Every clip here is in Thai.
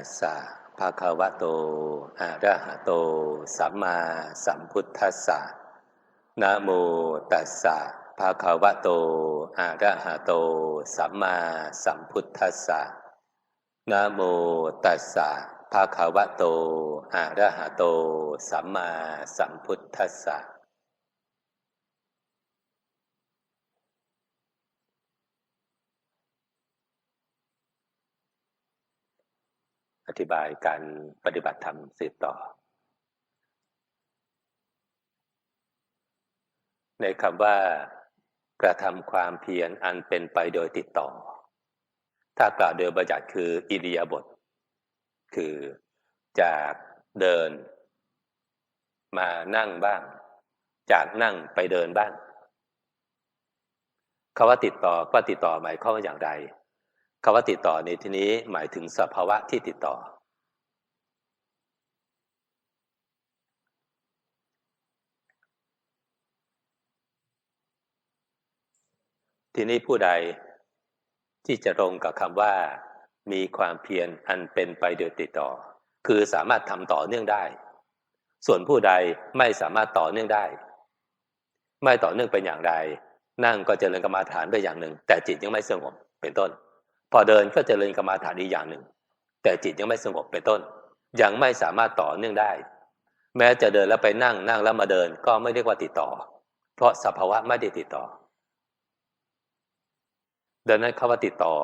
ตัสสะภะคะวะโตอะระหะโต สัมมาสัมพุทธัสสะนะโมตัสสะภะคะวะโตอะระหะโต สัมมาสัมพุทธัสสะนะโมตัสสะภะคะวะโตอะระหะโต สัมมาสัมพุทธัสสะ อธิบายการปฏิบัติธรรมสืบต่อ ในคำว่ากระทำความเพียรอันเป็นไปโดยติดต่อ ถ้ากล่าวโดยบัญญัติคืออิริยาบถคือจากเดิน มานั่งบ้าง จากนั่งไปเดินบ้างคาว่าติดต่อว่าติดต่อหมายความว่าอย่างไร คำว่าติดต่อในที่นี้หมายถึงสภาวะที่ติดต่อ ทีนี้ผู้ใดที่จะตรงกับคำว่า มีความเพียรอันเป็นไปโดยติดต่อ คือสามารถทำต่อเนื่องได้ ส่วนผู้ใดไม่สามารถต่อเนื่องได้ ไม่ต่อเนื่องเป็นอย่างไร นั่งก็จเจริญกรรมาฐานไปอย่างหนึ่ง แต่จิตยังไม่สงบเป็นต้น พอเดินก็จเจริญกรรมาฐานอีกอย่างหนึ่ง แต่จิตยังไม่สงบเป็นต้น ยังไม่สามารถต่อเนื่องได้ แม้จะเดินแล้วไปนั่งนั่งแล้วมาเดินก็ไม่เรียกว่าติดต่อ เพราะสภาวะไม่ได้ติดต่อดังนั้นคำว่าติดต่อ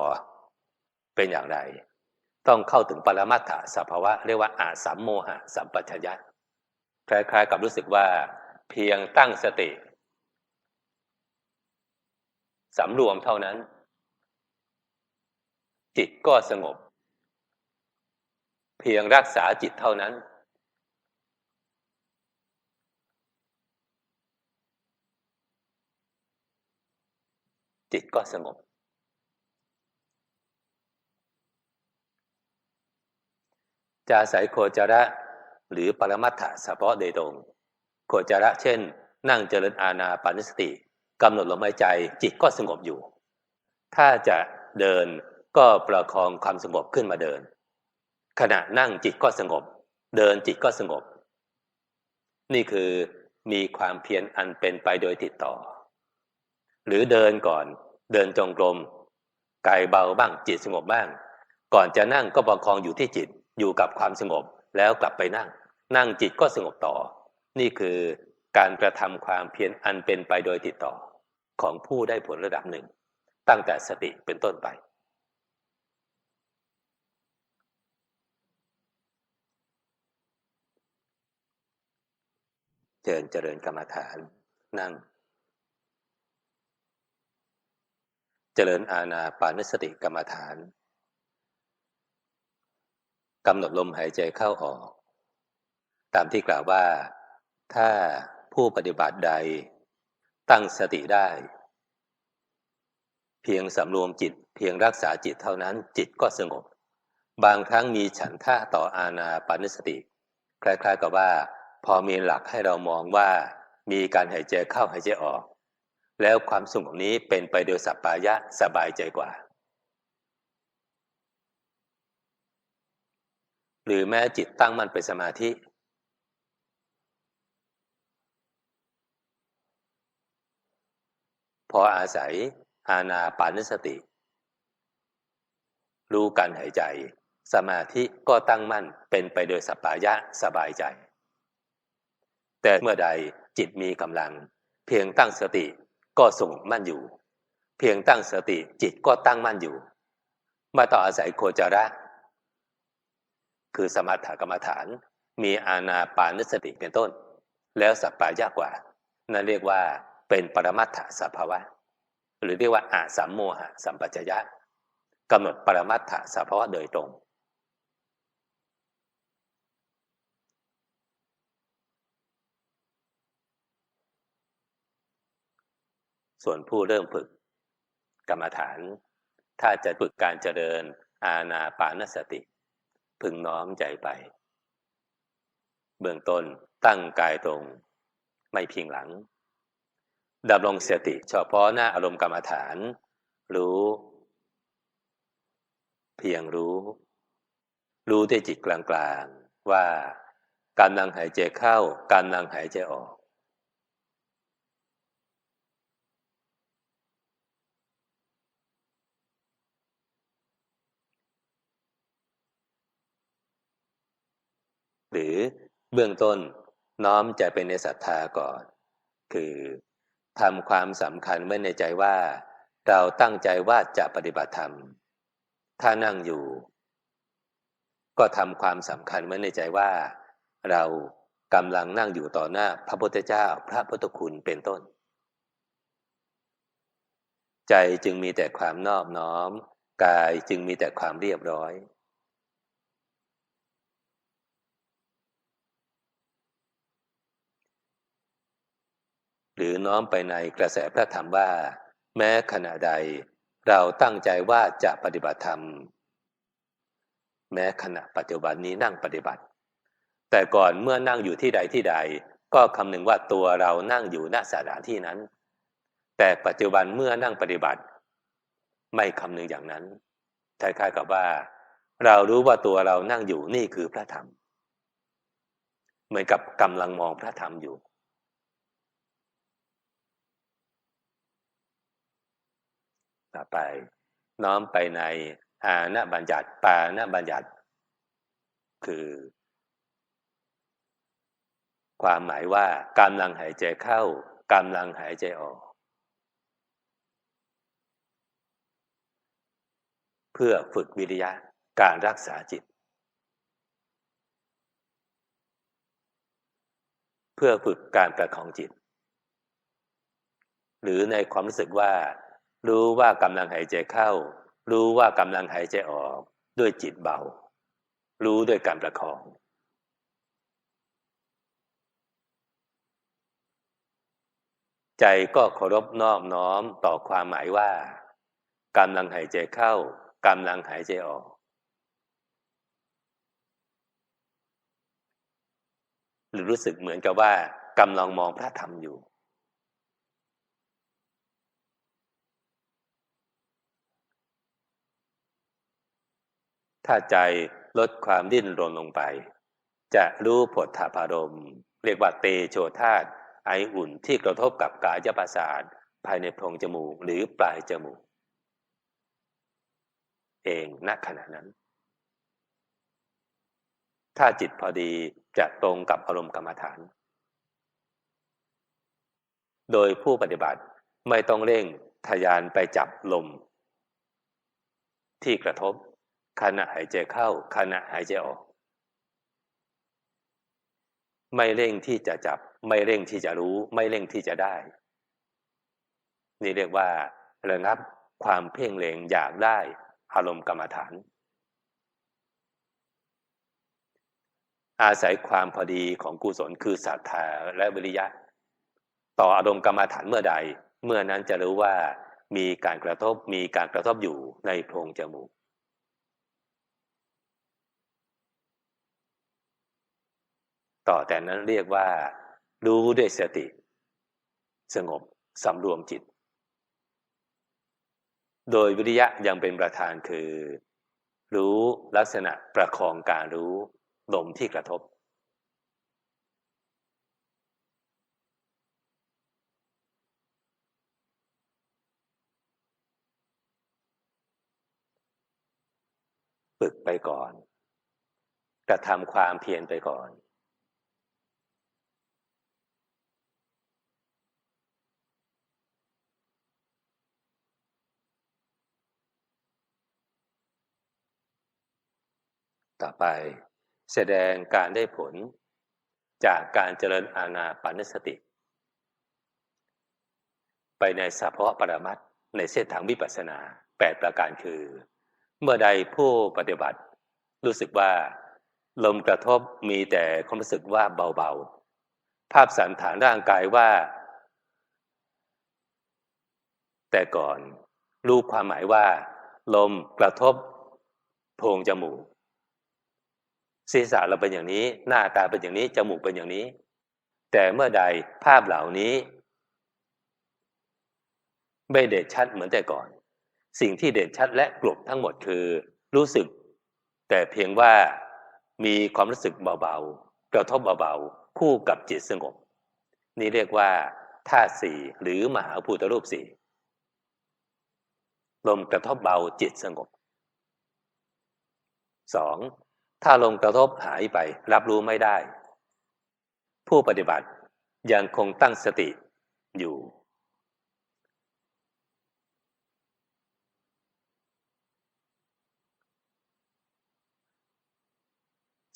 เป็นอย่างไร ต้องเข้าถึงปรมัตถสภาวะเรียกว่าอาสัมโมหะสัมปัญญะคล้ายๆกับรู้สึกว่า เพียงตั้งสติสำรวมเท่านั้น จิตก็สงบ เพียงรักษาจิตเท่านั้น จิตก็สงบจะอาศัยโคจระหรือปรมัตถะเฉพาะโดยตรงโคจระเช่น นั่งเจริญอาณาปานสติกำหนดลมหายใจจิตก็สงบอยู่ ถ้าจะเดิน ก็ประคองความสงบขึ้นมาเดิน ขณะนั่งจิตก็สงบ เดินจิตก็สงบ นี่คือมีความเพียรอันเป็นไปโดยติดต่อ หรือเดินก่อน เดินจงกรมกายเบาบ้างจิตสงบบ้าง ก่อนจะนั่งก็ประคองอยู่ที่จิตอยู่กับความสงบแล้วกลับไปนั่ง นั่งจิตก็สงบต่อ นี่คือการกระทำความเพียรอันเป็นไปโดยติดต่อของผู้ได้ผลระดับหนึ่ง ตั้งแต่สติเป็นต้นไป เจริญเจริญกรรมฐาน นั่ง เจริญอาณาปานสติกรรมฐานกำหนดลมหายใจเข้าออก ตามที่กล่าวว่า ถ้าผู้ปฏิบัติใดตั้งสติได้ เพียงสำรวมจิตเพียงรักษาจิตเท่านั้นจิตก็สงบ บางครั้งมีฉันท่าต่ออาณาปานสติ คล้ายๆกับว่า พอมีหลักให้เรามองว่ามีการหายใจเข้าหายใจออก แล้วความสงนี้เป็นไปโดยสัปปายะสบายใจกว่า หรือแม้จิตตั้งมั่นเป็นสมาธิ พออาศัยอาณาปานสติ รู้การหายใจ สมาธิก็ตั้งมั่นเป็นไปโดยสัปปายะสบายใจ แต่เมื่อใดจิตมีกำลัง เพียงตั้งสติก็สงบมั่นอยู่ เพียงตั้งสติจิตก็ตั้งมั่นอยู่มาต่ออาศัยโคจระ คือสมถกรรมฐาน มีอาณาปานสติเป็นต้น แล้วสัปปายากว่า นั่นเรียกว่าเป็นปรมัตถสภาวะ หรือเรียกว่าอาสัมโมหะสัมปัจจยะกำหนดปรมัตถสภาวะโดยตรง ส่วนผู้เริ่มฝึกกรรมฐาน ถ้าจะฝึกการเจริญอาณาปานสติ พึงน้อมใจไป เบื้องต้นตั้งกายตรง ไม่พิงหลังดำรงสติเฉพาะหน้าอารมณ์กรรมฐาน รู้ เพียงรู้ รู้ด้วยจิตกลางๆ ว่ากำลังหายใจเข้ากำลังหายใจออก หรือเบื้องต้นน้อมใจเป็นในศรัทธาก่อน คือทำความสำคัญไว้ในใจว่า เราตั้งใจว่าจะปฏิบัติธรรม ถ้านั่งอยู่ ก็ทำความสำคัญไว้ในใจว่า เรากำลังนั่งอยู่ต่อหน้าพระพุทธเจ้าพระพุทธคุณเป็นต้น ใจจึงมีแต่ความนอบน้อม กายจึงมีแต่ความเรียบร้อย หรือน้อมไปในกระแสพระธรรมว่า แม้ขณะใด เราตั้งใจว่าจะปฏิบัติธรรม แม้ขณะปัจจุบันนี้นั่งปฏิบัติ แต่ก่อนเมื่อนั่งอยู่ที่ใดที่ใด ก็คำนึงว่าตัวเรานั่งอยู่ณสถานที่นั้น แต่ปัจจุบันเมื่อนั่งปฏิบัติ ไม่คำนึงอย่างนั้นคล้ายๆกับว่า เรารู้ว่าตัวเรานั่งอยู่นี่คือพระธรรม เหมือนกับกำลังมองพระธรรมอยู่ต่อ ไป น้อมไปในอาณบัญญัติปาณบัญญัติ คือ ความหมายว่ากำลังหายใจเข้ากำลังหายใจออก เพื่อฝึกวิริยะการรักษาจิต เพื่อฝึกการประคองจิต หรือในความรู้สึกว่า รู้ว่ากำลังหายใจเข้า รู้ว่ากำลังหายใจออก ด้วยจิตเบา รู้ด้วยการประคองใจก็เคารพนอบน้อมต่อความหมายว่ากำลังหายใจเข้ากำลังหายใจออก หรือรู้สึกเหมือนกับว่ากำลังมองพระธรรมอยู่ ถ้าใจลดความดิ้นรนลงไป จะรู้ผลถาพารมเรียกว่าเตโชธาตไออุ่นที่กระทบกับกายประสาทภายในโพรงจมูกหรือปลายจมูก เองณขณะนั้น ถ้าจิตพอดีจะตรงกับอารมณ์กรรมฐาน โดยผู้ปฏิบัติไม่ต้องเร่งทยานไปจับลม ที่กระทบ ขณะหายใจเข้า ขณะหายใจออก ไม่เร่งที่จะจับ ไม่เร่งที่จะรู้ ไม่เร่งที่จะได้ นี่เรียกว่าระงับความเพ่งเล็งอยากได้อารมณ์กรรมฐาน อาศัยความพอดีของกุศลคือศรัทธาและวิริยะ ต่ออารมณ์กรรมฐานเมื่อใด เมื่อนั้นจะรู้ว่ามีการกระทบมีการกระทบอยู่ในโพรงจมูก ต่อแต่นั้นเรียกว่า รู้ด้วยสติ สงบสำรวมจิต โดยวิริยะยังเป็นประธานคือ รู้ลักษณะประคองการรู้ลมที่กระทบ ฝึกไปก่อน กระทำความเพียรไปก่อน ต่อไปแสดงการได้ผลจากการเจริญอาณาปานสติ ไปในสภาวะปรมัตในเส้นทางวิปัสสนาแปดประการคือ เมื่อใดผู้ปฏิบัติ รู้สึกว่า ลมกระทบมีแต่ความรู้สึกว่าเบาๆ ภาพสันฐานร่างกายว่า แต่ก่อนรู้ความหมายว่า ลมกระทบโพรงจมูก ศีรษะเราเป็นอย่างนี้ หน้าตาเป็นอย่างนี้ จมูกเป็นอย่างนี้ แต่เมื่อใดภาพเหล่านี้ ไม่เด่นชัดเหมือนแต่ก่อน สิ่งที่เด่นชัดและกลบทั้งหมดคือ รู้สึก แต่เพียงว่ามีความรู้สึกเบาๆ กระทบเบาๆ คู่กับจิตสงบ นี่เรียกว่าธาตุสี่หรือมหาภูตรูปสี่ลมกระทบเบาจิตสงบสอง ถ้าลมกระทบหายไปรับรู้ไม่ได้ ผู้ปฏิบัติยังคงตั้งสติอยู่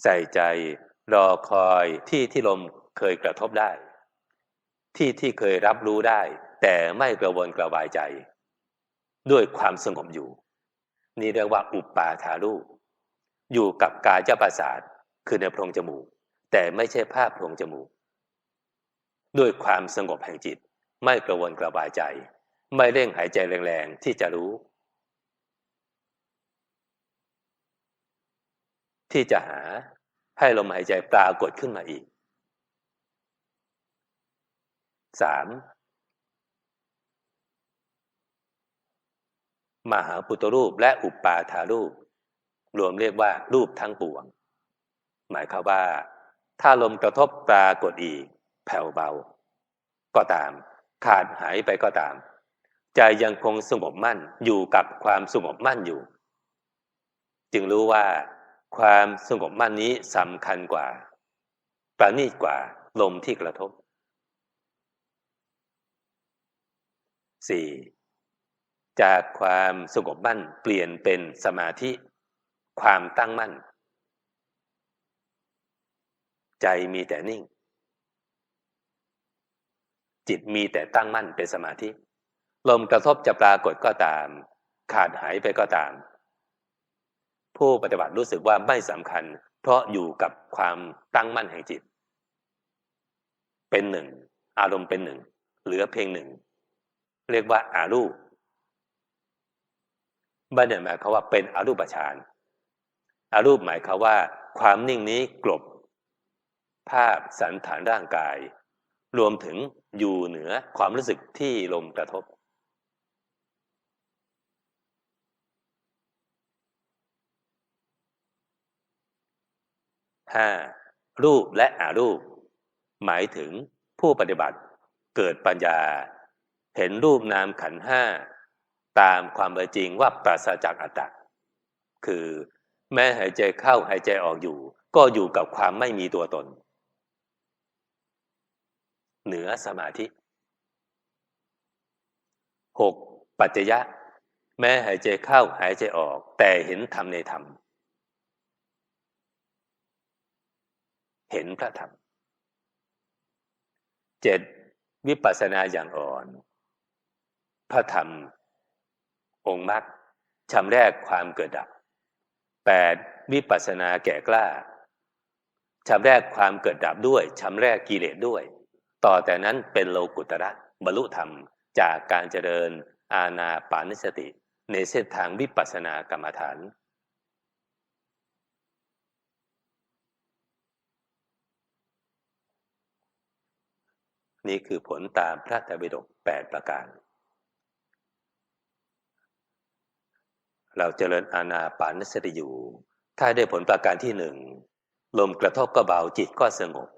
ใส่ใจรอคอยที่ที่ลมเคยกระทบได้ ที่ที่เคยรับรู้ได้ แต่ไม่กระวนกระวายใจ ด้วยความสงบอยู่ นี่เรียกว่าอุปปาทารู อยู่กับกายประสาทคือในโพรงจมูก แต่ไม่ใช่ภาพโพรงจมูก ด้วยความสงบแห่งจิต ไม่กระวนกระวายใจ ไม่เร่งหายใจแรงๆ ที่จะรู้ ที่จะหาให้ลมหายใจปรากฏขึ้นมาอีกสามมหาปุตตรูปและอุปปาทารูป รวมเรียกว่ารูปทั้งปวง หมายความว่า ถ้าลมกระทบปรากฏอีก แผ่วเบา ก็ตาม ขาดหายไปก็ตาม ใจยังคงสงบมั่นอยู่กับความสงบมั่นอยู่ จึงรู้ว่า ความสงบมั่นนี้สำคัญกว่า ประณีตกว่าลมที่กระทบสี่จากความสงบมั่นเปลี่ยนเป็นสมาธิ ความตั้งมั่น ใจมีแต่นิ่ง จิตมีแต่ตั้งมั่นเป็นสมาธิ ลมกระทบจะปรากฏก็ตาม ขาดหายไปก็ตาม ผู้ปฏิบัติรู้สึกว่าไม่สำคัญ เพราะอยู่กับความตั้งมั่นแห่งจิต เป็นหนึ่ง อารมณ์เป็นหนึ่ง เหลือเพียงหนึ่ง เรียกว่าอารูปไม่ได้หมายความว่าเป็นอรูปฌาน อารูปหมายความว่า ความนิ่งนี้กลบ ภาพสันฐานร่างกาย รวมถึงอยู่เหนือความรู้สึกที่ลมกระทบห้ารูปและอารูป หมายถึงผู้ปฏิบัติเกิดปัญญา เห็นรูปนามขันห้า ตามความเป็นจริงว่าปราศจากอัตตาคือ แม้หายใจเข้าหายใจออกอยู่ ก็อยู่กับความไม่มีตัวตน เหนือสมาธิ 6. ปัจจยะ แม้หายใจเข้าหายใจออก แต่เห็นธรรมในธรรม เห็นพระธรรม 7. วิปัสสนาอย่างอ่อน พระธรรม องค์มรรคชำแรกความเกิดดับ 8. วิปัสสนาแก่กล้าชำแรกความเกิดดับด้วยชำแรกกิเลสด้วย ต่อแต่นั้นเป็นโลกุตระบรรลุธรรมจากการเจริญอาณาปานสติ ในเส้นทางวิปัสสนากรรมฐาน นี่คือผลตามพระธรรมบิดก8ประการ เราเจริญอาณาปานสติอยู่ ถ้าได้ผลประการที่หนึ่งลมกระทบก็เบาจิตก็สงบ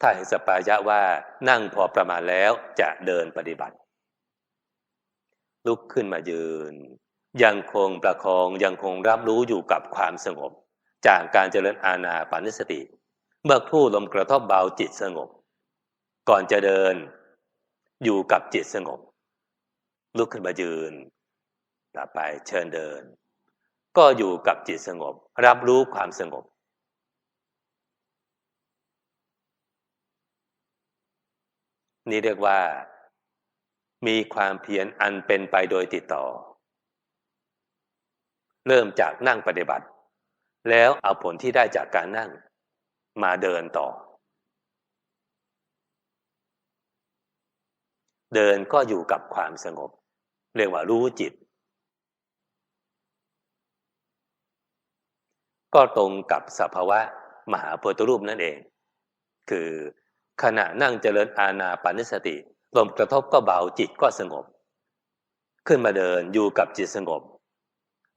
ถ้าเห็นสปายะว่านั่งพอประมาณแล้วจะเดินปฏิบัติ ลุกขึ้นมายืน ยังคงประคองยังคงรับรู้อยู่กับความสงบ จากการเจริญอาณาปานสติ เมื่อคู่ลมกระทบเบาจิตสงบ ก่อนจะเดินอยู่กับจิตสงบ ลุกขึ้นมายืน ต่อไปเชิญเดิน ก็อยู่กับจิตสงบ รับรู้ความสงบ นี่เรียกว่า มีความเพียรอันเป็นไปโดยติดต่อ เริ่มจากนั่งปฏิบัติ แล้วเอาผลที่ได้จากการนั่ง มาเดินต่อเดินก็อยู่กับความสงบ เรียกว่ารู้จิต ก็ตรงกับสภาวะมหาโพธิรูปนั่นเอง คือขณะนั่งเจริญอาณาปานสติลมกระทบก็เบาจิตก็สงบ ขึ้นมาเดินอยู่กับจิตสงบ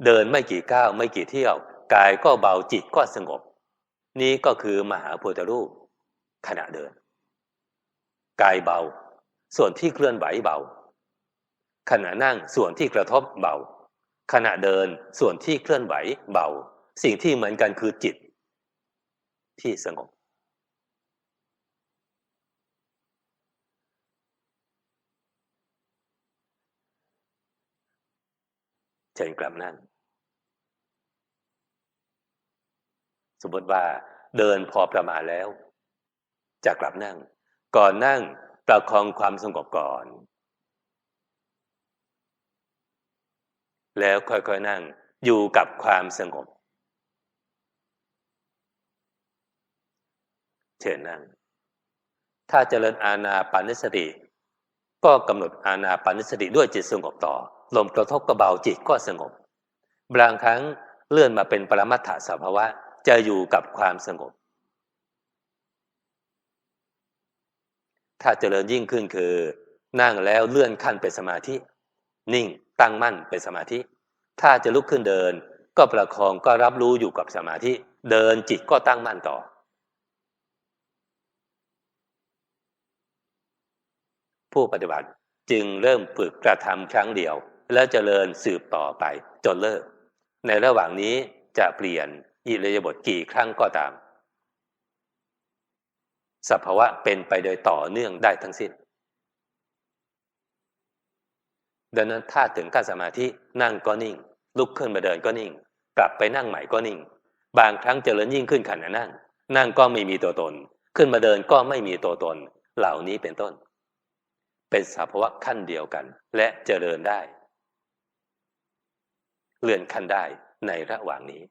เดินไม่กี่ก้าวไม่กี่เที่ยว กายก็เบาจิตก็สงบ นี่ก็คือมหาพุทธรูป ขณะเดิน กายเบา ส่วนที่เคลื่อนไหวเบา ขณะนั่งส่วนที่กระทบเบา ขณะเดินส่วนที่เคลื่อนไหวเบา สิ่งที่เหมือนกันคือจิต ที่สงบ เชิญกลับนั่ง สมมติว่าเดินพอประมาณแล้ว จะกลับนั่ง ก่อนนั่งประคองความสงบก่อน แล้วค่อยๆนั่งอยู่กับความสงบ เชิญนั่ง ถ้าเจริญอาณาปานสติ ก็กำหนดอาณาปานสติด้วยจิตสงบต่อ ลมกระทบกระเบาจิตก็สงบบางครั้งเลื่อนมาเป็นปรมัตถสภาวะจะอยู่กับความสงบ ถ้าเจริญยิ่งขึ้นคือ นั่งแล้วเลื่อนขั้นเป็นสมาธิ นิ่งตั้งมั่นเป็นสมาธิ ถ้าจะลุกขึ้นเดิน ก็ประคองก็รับรู้อยู่กับสมาธิ เดินจิตก็ตั้งมั่นต่อ ผู้ปฏิบัติจึงเริ่มฝึกกระทำครั้งเดียว แล้วเจริญสืบต่อไปจนเลิก ในระหว่างนี้จะเปลี่ยนอิริยาบถกี่ครั้งก็ตามสภาวะเป็นไปโดยต่อเนื่องได้ทั้งสิ้น ดังนั้นถ้าถึงขั้นสมาธินั่งก็นิ่ง ลุกขึ้นมาเดินก็นิ่ง กลับไปนั่งใหม่ก็นิ่ง บางครั้งเจริญยิ่งขึ้นขณะนั่ง นั่งก็ไม่มีตัวตน ขึ้นมาเดินก็ไม่มีตัวตน เหล่านี้เป็นต้น เป็นสภาวะขั้นเดียวกัน และเจริญได้ เลื่อนขั้นได้ในระหว่างนี้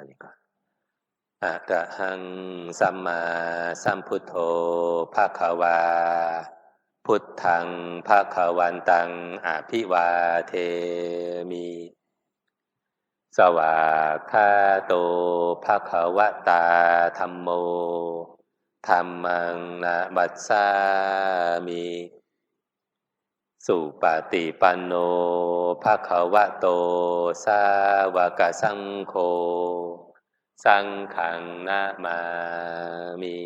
ท่านี้ก่อนอะระหังสัมมาสัมพุทโธภาควา พุทธังภาควันตังอภิวาเทมิสวาคาโตภาควตาธรรมโมธรรมังนาบัสสามิ สุปฏิปันโนภาควะโต สาวกสังโฆ สังขังนามามี